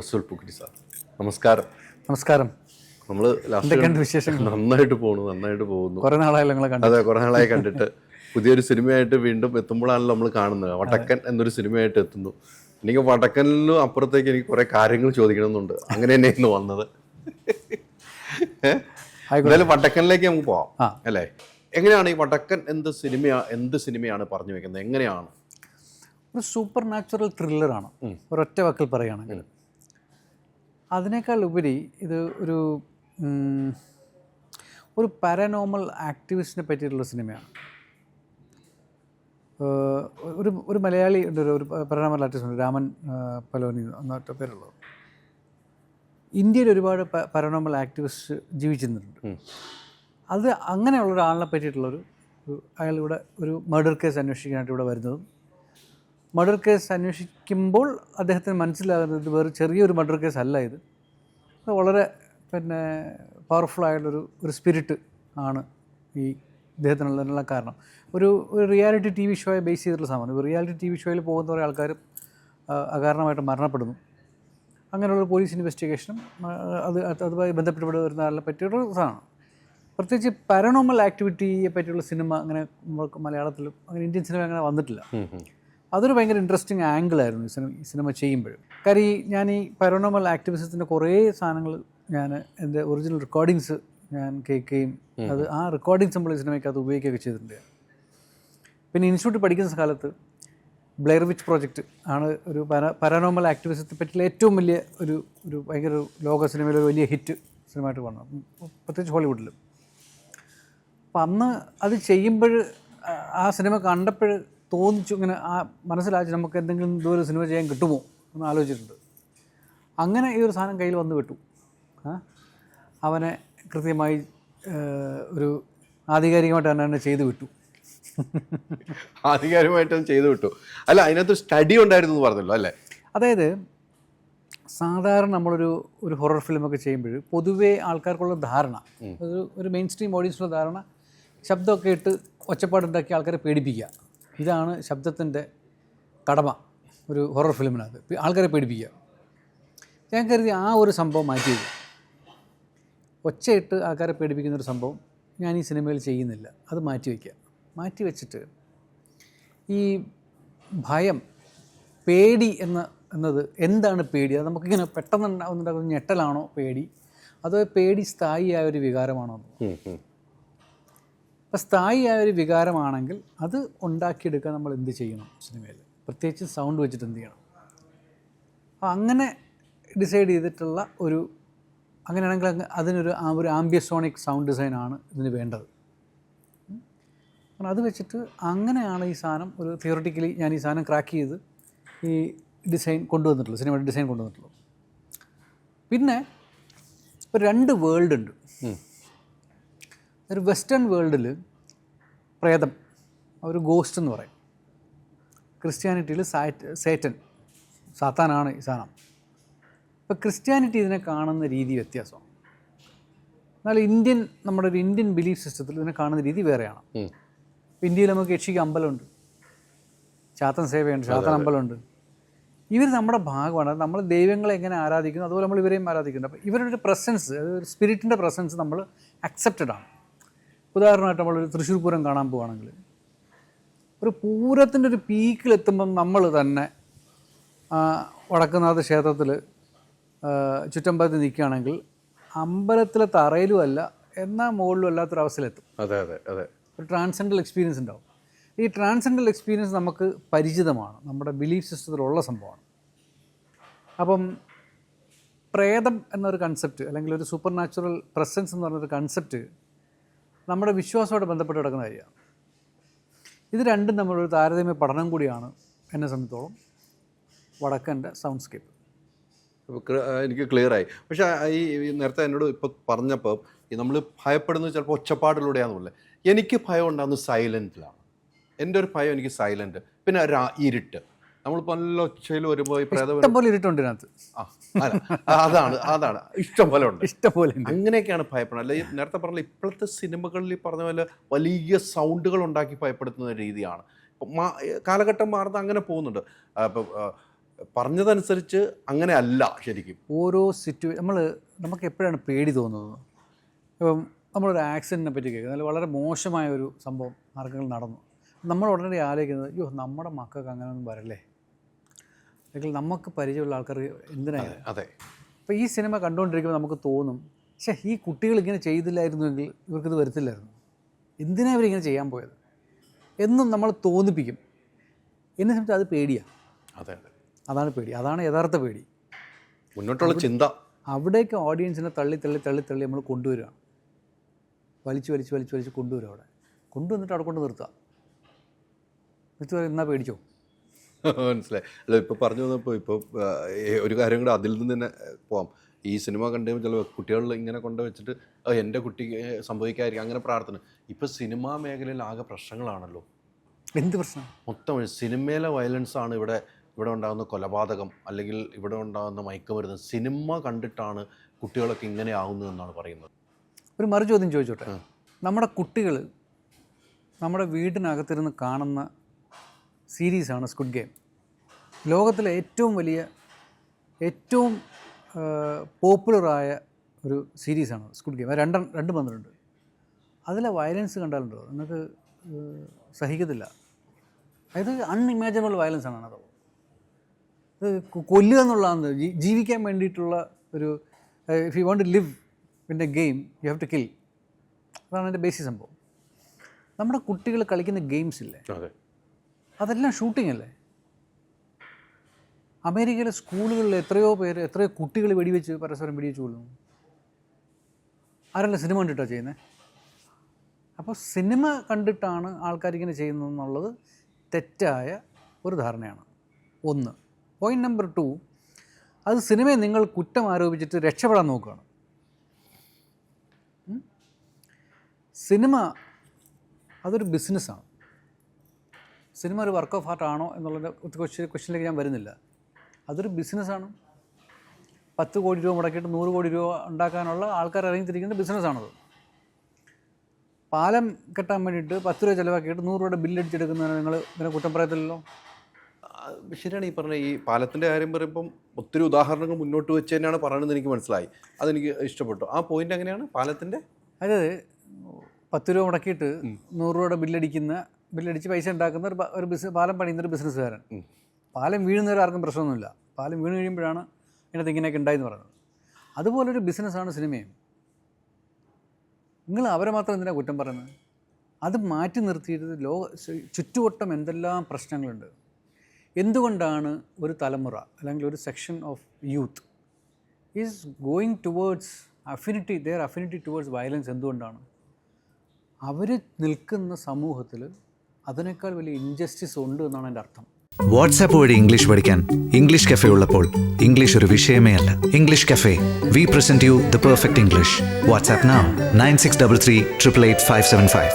റസൂൽ പുക്കിരി സാർ. നമസ്കാരം. നമസ്കാരം. നമ്മൾ എന്തൊക്കെയുണ്ട് വിശേഷങ്ങൾ? നന്നായിട്ട് പോണു നന്നായിട്ട് പോകുന്നു. കുറെ നാളായല്ലോ നിങ്ങളെ കണ്ടു അതെ കുറെ നാളായി കണ്ടിട്ട്. പുതിയൊരു സിനിമയായിട്ട് വീണ്ടും എത്തുമ്പോഴാണല്ലോ നമ്മൾ കാണുന്നത്. വടക്കൻ എന്നൊരു സിനിമയായിട്ട് എത്തുന്നു. എനിക്ക് വടക്കനിലും അപ്പുറത്തേക്ക് എനിക്ക് കുറേ കാര്യങ്ങൾ ചോദിക്കണമെന്നുണ്ട്. അങ്ങനെ തന്നെ ഇന്ന് വന്നത്? എന്തായാലും വടക്കനിലേക്ക് നമുക്ക് പോവാം അല്ലേ? എങ്ങനെയാണ് ഈ വടക്കൻ എന്ത് സിനിമ എന്ത് സിനിമയാണ് പറഞ്ഞു വെക്കുന്നത്? എങ്ങനെയാണ്? ഒരു സൂപ്പർ നാച്ചുറൽ ത്രില്ലറാണ് ഒരൊറ്റ വാക്കിൽ പറയുകയാണെങ്കിൽ അതിനേക്കാൾ ഉപരി ഇത് ഒരു ഒരു പാരനോമൽ ആക്ടിവിസ്റ്റിനെ പറ്റിയിട്ടുള്ള സിനിമയാണ്. ഒരു ഒരു മലയാളി ഉണ്ട് ഒരു- പാരനോമൽ ആർട്ടിസ്റ്റ് ഉണ്ട് രാമൻ പലോനി എന്നൊറ്റ പേരുള്ളത്. ഇന്ത്യയിൽ ഒരുപാട് പാരനോമൽ ആക്ടിവിസ്റ്റ് ജീവിച്ചിരുന്നുണ്ട് അത് അങ്ങനെയുള്ള ഒരാളിനെ പറ്റിയിട്ടുള്ളൊരു ഒരു- ഇവിടെ ഒരു മർഡർ കേസ് അന്വേഷിക്കാനായിട്ട് ഇവിടെ വരുന്നതും മർഡർ കേസ് അന്വേഷിക്കുമ്പോൾ അദ്ദേഹത്തിന് മനസ്സിലാകുന്നത് വേറെ ചെറിയൊരു മർഡർ കേസ് അല്ല ഇത്. അത് വളരെ പിന്നെ പവർഫുൾ ആയിട്ടുള്ളൊരു ഒരു സ്പിരിറ്റ് ആണ് ഈ ഇദ്ദേഹത്തിനുള്ളതിനുള്ള കാരണം. ഒരു ഒരു റിയാലിറ്റി ടി വി ഷോയെ ബേസ് ചെയ്തിട്ടുള്ള സാധനം ഒരു റിയാലിറ്റി ടി വി ഷോയിൽ പോകുന്ന കുറേ ആൾക്കാർ അകാരണമായിട്ട് മരണപ്പെടുന്നു. അങ്ങനെയുള്ള പോലീസ് ഇൻവെസ്റ്റിഗേഷനും അത് അത് അതുമായി ബന്ധപ്പെട്ട് വരുന്ന ആളെ പറ്റിയുള്ള സാധനം. പ്രത്യേകിച്ച് പാരനോമൽ ആക്ടിവിറ്റിയെ പറ്റിയുള്ള സിനിമ അങ്ങനെ മലയാളത്തിലും അങ്ങനെ ഇന്ത്യൻ സിനിമ അങ്ങനെ വന്നിട്ടില്ല. അതൊരു ഭയങ്കര ഇൻട്രസ്റ്റിംഗ് ആംഗിളായിരുന്നു ഈ സിനിമ ഈ സിനിമ ചെയ്യുമ്പോൾ കാര്യം ഈ ഞാൻ ഈ പരോണമൽ ആക്ടിവിസത്തിന്റെ കുറേ സാധനങ്ങൾ ഞാൻ എന്റെ ഒറിജിനൽ റെക്കോർഡിങ്സ് ഞാൻ കേൾക്കുകയും അത് ആ റെക്കോർഡിങ്സ് നമ്മൾ ഈ സിനിമയ്ക്ക് അത് ഉപയോഗിക്കുകയൊക്കെ ചെയ്തിട്ടുണ്ട്. പിന്നെ ഇൻസ്റ്റിറ്റ്യൂട്ട് പഠിക്കുന്ന കാലത്ത് ബ്ലെയർ വിച്ച് പ്രോജക്റ്റ് ആണ് ഒരു പരാനോമൽ ആക്ടിവിസത്തെ പറ്റിയുള്ള ഏറ്റവും വലിയ ഒരു ഒരു ഭയങ്കര ലോക സിനിമയിലെ ഒരു വലിയ ഹിറ്റ് സിനിമയായിട്ട് വന്നു. പ്രത്യേകിച്ച് ഹോളിവുഡിൽ. അപ്പം അന്ന് അത് ചെയ്യുമ്പോൾ ആ സിനിമ കണ്ടപ്പോൾ തോന്നിച്ചു ഇങ്ങനെ ആ മനസ്സിലാക്കി നമുക്ക് എന്തെങ്കിലും ഇതുപോലെ സിനിമ ചെയ്യാൻ കിട്ടുമോ എന്ന് ആലോചിച്ചിട്ടുണ്ട്. അങ്ങനെ ഈ ഒരു സാധനം കയ്യിൽ വന്ന് വിട്ടു. അവനെ കൃത്യമായി ഒരു ആധികാരികമായിട്ട് തന്നെ തന്നെ ചെയ്തു വിട്ടു. ആധികാരികമായിട്ടും ചെയ്തു വിട്ടു. അല്ല അതിനകത്ത് സ്റ്റഡി ഉണ്ടായിരുന്നു എന്ന് പറഞ്ഞല്ലോ അല്ലേ? അതായത് സാധാരണ നമ്മളൊരു ഒരു ഹൊറർ ഫിലിമൊക്കെ ചെയ്യുമ്പോൾ പൊതുവേ ആൾക്കാർക്കുള്ള ധാരണ ഒരു ഒരു മെയിൻ സ്ട്രീം ഓഡിയൻസിനുള്ള ധാരണ ശബ്ദമൊക്കെ ഇട്ട് ഒച്ചപ്പാടുണ്ടാക്കി ആൾക്കാരെ പേടിപ്പിക്കുക. ഇതാണ് ശബ്ദത്തിന്റെ കടമ ഒരു ഹൊറർ ഫിലിമിനകത്ത്. ആൾക്കാരെ പേടിപ്പിക്കുക. ഞാൻ കരുതി ആ ഒരു സംഭവം മാറ്റി വയ്ക്കും ഒച്ചയിട്ട് ആൾക്കാരെ പേടിപ്പിക്കുന്ന ഒരു സംഭവം ഞാൻ ഈ സിനിമയിൽ ചെയ്യുന്നില്ല. അത് മാറ്റി വയ്ക്കുക മാറ്റി വെച്ചിട്ട് ഈ ഭയം പേടി എന്ന എന്നത് എന്താണ് പേടി? അത് നമുക്കിങ്ങനെ പെട്ടെന്ന് ഉണ്ടാകുന്ന ഞെട്ടലാണോ പേടി? അതോ പേടി സ്ഥായിയായ ഒരു വികാരമാണോ? അപ്പോൾ സ്ഥായിയായ ഒരു വികാരമാണെങ്കിൽ അത് ഉണ്ടാക്കിയെടുക്കാൻ നമ്മൾ എന്ത് ചെയ്യണം സിനിമയിൽ? പ്രത്യേകിച്ച് സൗണ്ട് വെച്ചിട്ട് എന്ത് ചെയ്യണം? അപ്പോൾ അങ്ങനെ ഡിസൈഡ് ചെയ്തിട്ടുള്ള ഒരു അങ്ങനെയാണെങ്കിൽ അങ്ങ് അതിനൊരു ഒരു ആംബിയസോണിക് സൗണ്ട് ഡിസൈനാണ് ഇതിന് വേണ്ടത്. അത് വെച്ചിട്ട് അങ്ങനെയാണ് ഈ സാധനം ഒരു തിയോറിറ്റിക്കലി ഞാൻ ഈ സാധനം ക്രാക്ക് ചെയ്ത് ഈ ഡിസൈൻ കൊണ്ടുവന്നിട്ടുള്ളത് സിനിമയുടെ ഡിസൈൻ കൊണ്ടുവന്നിട്ടുള്ളത്. പിന്നെ ഒരു രണ്ട് വേൾഡ് ഉണ്ട്. ഒരു വെസ്റ്റേൺ വേൾഡിൽ പ്രേതം ഒരു ഗോസ്റ്റ് എന്ന് പറയും. ക്രിസ്ത്യാനിറ്റിയിൽ സാറ്റ് സേറ്റൻ സാത്താനാണ് ഈ സാധനം. ഇപ്പോൾ ക്രിസ്ത്യാനിറ്റി ഇതിനെ കാണുന്ന രീതി വ്യത്യാസമാണ്. എന്നാൽ ഇന്ത്യൻ നമ്മുടെ ഒരു ഇന്ത്യൻ ബിലീഫ് സിസ്റ്റത്തിൽ ഇതിനെ കാണുന്ന രീതി വേറെയാണ്. ഇപ്പം ഇന്ത്യയിൽ നമുക്ക് യക്ഷിക്ക് അമ്പലമുണ്ട്. ചാത്തൻ സേവയുണ്ട് ചാത്തൻ അമ്പലമുണ്ട്. ഇവർ നമ്മുടെ ഭാഗമാണ്. നമ്മൾ ദൈവങ്ങളെ എങ്ങനെ ആരാധിക്കുന്നു? അതുപോലെ നമ്മൾ ഇവരെയും ആരാധിക്കുന്നുണ്ട്. അപ്പോൾ ഇവരുടെ ഒരു പ്രസൻസ് ഒരു സ്പിരിറ്റിന്റെ പ്രസൻസ് നമ്മൾ അക്സെപ്റ്റഡ് ആണ്. ഉദാഹരണമായിട്ട് നമ്മളൊരു തൃശ്ശൂർ പൂരം കാണാൻ പോവുകയാണെങ്കിൽ ഒരു പൂരത്തിന്റെ ഒരു പീക്കിലെത്തുമ്പം നമ്മൾ തന്നെ വടക്കുന്നാഥ ക്ഷേത്രത്തിൽ ചുറ്റമ്പലത്തിൽ നിൽക്കുകയാണെങ്കിൽ അമ്പലത്തിലെ തറയിലും അല്ല എന്നാൽ മുകളിലും അല്ലാത്തൊരവസ്ഥയിലെത്തും. അതെ അതെ അതെ. ഒരു ട്രാൻസെൻഡൽ എക്സ്പീരിയൻസ് ഉണ്ടാവും. ഈ ട്രാൻസെൻഡൽ എക്സ്പീരിയൻസ് നമുക്ക് പരിചിതമാണ്. നമ്മുടെ ബിലീഫ് സിസ്റ്റത്തിലുള്ള സംഭവമാണ്. അപ്പം പ്രേതം എന്നൊരു കൺസെപ്റ്റ് അല്ലെങ്കിൽ ഒരു സൂപ്പർ നാച്ചുറൽ പ്രസൻസ് എന്ന് പറഞ്ഞൊരു കൺസെപ്റ്റ് നമ്മുടെ വിശ്വാസമായിട്ട് ബന്ധപ്പെട്ട് കിടക്കുന്ന കാര്യമാണ്. ഇത് രണ്ടും നമ്മളൊരു താരതമ്യ പഠനം കൂടിയാണ് എന്നെ സംബന്ധിച്ചോളം വടക്കന്റെ സൗണ്ട്സ്കേപ്പ് എനിക്ക് ക്ലിയറായി പക്ഷേ ഈ നേരത്തെ എന്നോട് ഇപ്പോൾ പറഞ്ഞപ്പോൾ നമ്മൾ ഭയപ്പെടുന്നത് ചിലപ്പോൾ ഒച്ചപ്പാടിലൂടെയാണെന്നുള്ളത് എനിക്ക് ഭയം ഉണ്ടാകുന്നത് സൈലന്റിലാണ് എന്റെ ഒരു ഭയം എനിക്ക് സൈലന്റ് പിന്നെ ഇരുട്ട്. നമ്മളിപ്പോൾ നല്ല ഒച്ചയിൽ വരുമ്പോൾ ഈ പ്രേതം വരും- ഇഷ്ടംപോലെ ഇരുട്ടുണ്ട് ഇതിനകത്ത്. ആ അല്ല അതാണ് അതാണ്. ഇഷ്ടം പോലെ ഉണ്ട്. ഇഷ്ടംപോലെ ഉണ്ട്. അങ്ങനെയൊക്കെയാണ് ഭയപ്പെടുന്നത്. അല്ലെ നേരത്തെ പറഞ്ഞ ഇപ്പോഴത്തെ സിനിമകളിൽ ഈ പറഞ്ഞ പോലെ വലിയ സൗണ്ടുകൾ ഉണ്ടാക്കി ഭയപ്പെടുത്തുന്ന രീതിയാണ്. ഇപ്പം മാ- കാലഘട്ടം മാറുന്ന അങ്ങനെ പോകുന്നുണ്ട്. ആ, ഇപ്പം ആ, പറഞ്ഞതനുസരിച്ച് അങ്ങനെ അല്ല ശരിക്കും. ഓരോ സിറ്റുവേ നമ്മൾ നമുക്ക് എപ്പോഴാണ് പേടി തോന്നുന്നത്? ഇപ്പം നമ്മളൊരു ആക്സിഡന്റിനെ പറ്റി കേൾക്കുന്നത്. അല്ലെങ്കിൽ വളരെ മോശമായ ഒരു സംഭവം മാർഗങ്ങൾ നടന്നു. നമ്മൾ ഉടനടി ആലോചിക്കുന്നത് അയ്യോ നമ്മുടെ മക്കൾക്ക് അങ്ങനെയൊന്നും വരല്ലേ? അല്ലെങ്കിൽ നമുക്ക് പരിചയമുള്ള ആൾക്കാർ എന്തിനാണ് അതെ അപ്പോൾ ഈ സിനിമ കണ്ടുകൊണ്ടിരിക്കുമ്പോൾ നമുക്ക് തോന്നും പക്ഷേ ഈ കുട്ടികൾ ഇങ്ങനെ ചെയ്തില്ലായിരുന്നുവെങ്കിൽ ഇവർക്കിത് വരത്തില്ലായിരുന്നു. എന്തിനാണ് ഇവരിങ്ങനെ ചെയ്യാൻ പോയത്? എന്നും നമ്മൾ തോന്നിപ്പിക്കും. എന്നെ സംബന്ധിച്ച് അത് പേടിയാണ് അതെ അതെ. അതാണ് പേടി. അതാണ് യഥാർത്ഥ പേടി. മുന്നോട്ടുള്ള ചിന്ത. അവിടേക്ക് ഓഡിയൻസിനെ തള്ളി തള്ളി തള്ളി തള്ളി നമ്മൾ കൊണ്ടുവരികയാണ് വലിച്ചു വലിച്ച് വലിച്ച് വലിച്ച് കൊണ്ടുവരും അവിടെ. കൊണ്ടുവന്നിട്ട് അവിടെ കൊണ്ട് നിർത്തുക. നിർത്തി പറയും എന്നാ പേടിച്ചോ? മനസ്സിലായി. അല്ല ഇപ്പോൾ പറഞ്ഞു വന്നപ്പോൾ ഇപ്പോൾ ഒരു കാര്യം കൂടെ അതിൽ നിന്ന് തന്നെ പോവാം. ഈ സിനിമ കണ്ടു ചില കുട്ടികളിൽ ഇങ്ങനെ കൊണ്ട് വെച്ചിട്ട് "ആ, എന്റെ കുട്ടിക്ക് സംഭവിക്കാതിരിക്കും അങ്ങനെ പ്രാർത്ഥന. ഇപ്പോൾ സിനിമാ മേഖലയിൽ ആകെ പ്രശ്നങ്ങളാണല്ലോ. എന്ത് പ്രശ്നം? മൊത്തം സിനിമയിലെ വയലൻസ് ആണ് ഇവിടെ ഇവിടെ ഉണ്ടാകുന്ന കൊലപാതകം അല്ലെങ്കിൽ ഇവിടെ ഉണ്ടാകുന്ന മയക്കുമരുന്ന് സിനിമ കണ്ടിട്ടാണ് കുട്ടികളൊക്കെ ഇങ്ങനെ ആവുന്നതെന്നാണ് പറയുന്നത്. ഒരു മറു ചോദ്യം ചോദിച്ചോട്ടെ നമ്മുടെ കുട്ടികൾ നമ്മുടെ വീടിനകത്തിരുന്ന് കാണുന്ന സീരീസാണ് സ്കുഡ് ഗെയിം. ലോകത്തിലെ ഏറ്റവും വലിയ ഏറ്റവും പോപ്പുലറായ ഒരു സീരീസാണ് സ്കുഡ് ഗെയിം. രണ്ട് രണ്ട് പന്ത്രണ്ട്. അതിലെ വയലൻസ് കണ്ടാലുണ്ടോ? നിങ്ങൾക്ക് സഹിക്കത്തില്ല. അതായത് അൺഇമാജിനബിൾ വയലൻസ് ആണ് അത്. ഇത് കൊല്ലുക എന്നുള്ളതാണ്. ജീവിക്കാൻ വേണ്ടിയിട്ടുള്ള ഒരു if you want to live in a game you have to kill അതാണ് എന്റെ ബേസിക് സംഭവം. നമ്മുടെ കുട്ടികൾ കളിക്കുന്ന ഗെയിംസ് ഇല്ലേ? അതെല്ലാം ഷൂട്ടിംഗ് അല്ലേ? അമേരിക്കയിലെ സ്കൂളുകളിൽ എത്രയോ പേര് എത്രയോ കുട്ടികൾ വെടിവെച്ച് പരസ്പരം വെടിവെച്ച് കൊള്ളുന്നു ആരല്ല സിനിമ കണ്ടിട്ടാണ് ചെയ്യുന്നത് അപ്പോൾ സിനിമ കണ്ടിട്ടാണ് ആൾക്കാർ ഇങ്ങനെ ചെയ്യുന്നത് എന്നുള്ളത് തെറ്റായ ഒരു ധാരണയാണ്. ഒന്ന് പോയിന്റ് നമ്പർ ടു അത് സിനിമയെ നിങ്ങൾ കുറ്റം ആരോപിച്ചിട്ട് രക്ഷപ്പെടാൻ നോക്കുകയാണ്. സിനിമ അതൊരു ബിസിനസ്സാണ് സിനിമ ഒരു വർക്ക് ഓഫ് ആർട്ട് ആണോ എന്നുള്ള ക്വസ്റ്റ്യൻ ക്വസ്റ്റ്യനിലേക്ക് ഞാൻ വരുന്നില്ല. അതൊരു ബിസിനസ്സാണ് പത്ത് കോടി രൂപ മുടക്കിയിട്ട് നൂറ് കോടി രൂപ ഉണ്ടാക്കാനുള്ള ആൾക്കാർ ഇറങ്ങിത്തിരിക്കുന്ന ബിസിനസ്സാണത് പാലം കെട്ടാൻ വേണ്ടിയിട്ട് പത്ത് രൂപ ചിലവാക്കിയിട്ട് നൂറ് രൂപയുടെ ബില്ലടിച്ചെടുക്കുന്നതിന് നിങ്ങൾ ഇതിനെ കുറ്റം പറയത്തില്ലല്ലോ? ശരിയാണ് ഈ പറഞ്ഞ ഈ പാലത്തിന്റെ കാര്യം പറയുമ്പം ഒത്തിരി ഉദാഹരണങ്ങൾ മുന്നോട്ട് വെച്ച് തന്നെയാണ് പറയണമെന്ന് എനിക്ക് മനസ്സിലായി. അതെനിക്ക് ഇഷ്ടപ്പെട്ടു. ആ പോയിന്റ് എങ്ങനെയാണ്? പാലത്തിന്റെ അതായത് പത്ത് രൂപ മുടക്കിയിട്ട് നൂറ് രൂപയുടെ ബില്ലടിക്കുന്ന ബില്ലടിച്ച് പൈസ ഉണ്ടാക്കുന്ന ഒരു ഒരു ബിസിനസ് പാലം പണിയുന്ന ഒരു ബിസിനസ്സുകാരൻ. പാലം വീഴുന്നവരെ ആർക്കും പ്രശ്നമൊന്നുമില്ല. പാലം വീണ് കഴിയുമ്പോഴാണ് ഇതിനകത്ത് ഇങ്ങനെയൊക്കെ ഉണ്ടായെന്ന് പറയുന്നത്. അതുപോലൊരു ബിസിനസ്സാണ് സിനിമയും. നിങ്ങൾ അവരെ മാത്രം എന്തിനാണ് കുറ്റം പറയുന്നത്? അത് മാറ്റി നിർത്തിയിട്ട് ലോക ചുറ്റുവട്ടം എന്തെല്ലാം പ്രശ്നങ്ങളുണ്ട്? എന്തുകൊണ്ടാണ് ഒരു തലമുറ അല്ലെങ്കിൽ ഒരു section of youth is going towards affinity their affinity towards violence എന്തുകൊണ്ടാണ്? അവർ നിൽക്കുന്ന സമൂഹത്തിൽ അതിനേക്കാൾ വലിയ ഇൻജസ്റ്റിസ് ഉണ്ട് എന്നാണ് എന്റെ അർത്ഥം. വാട്സാപ്പ് വഴി ഇംഗ്ലീഷ് പഠിക്കാൻ ഇംഗ്ലീഷ് കഫേ ഉള്ളപ്പോൾ ഇംഗ്ലീഷ് ഒരു വിഷയമേ അല്ല. English cafe we present you the perfect English WhatsApp nine six double three triple eight five seven five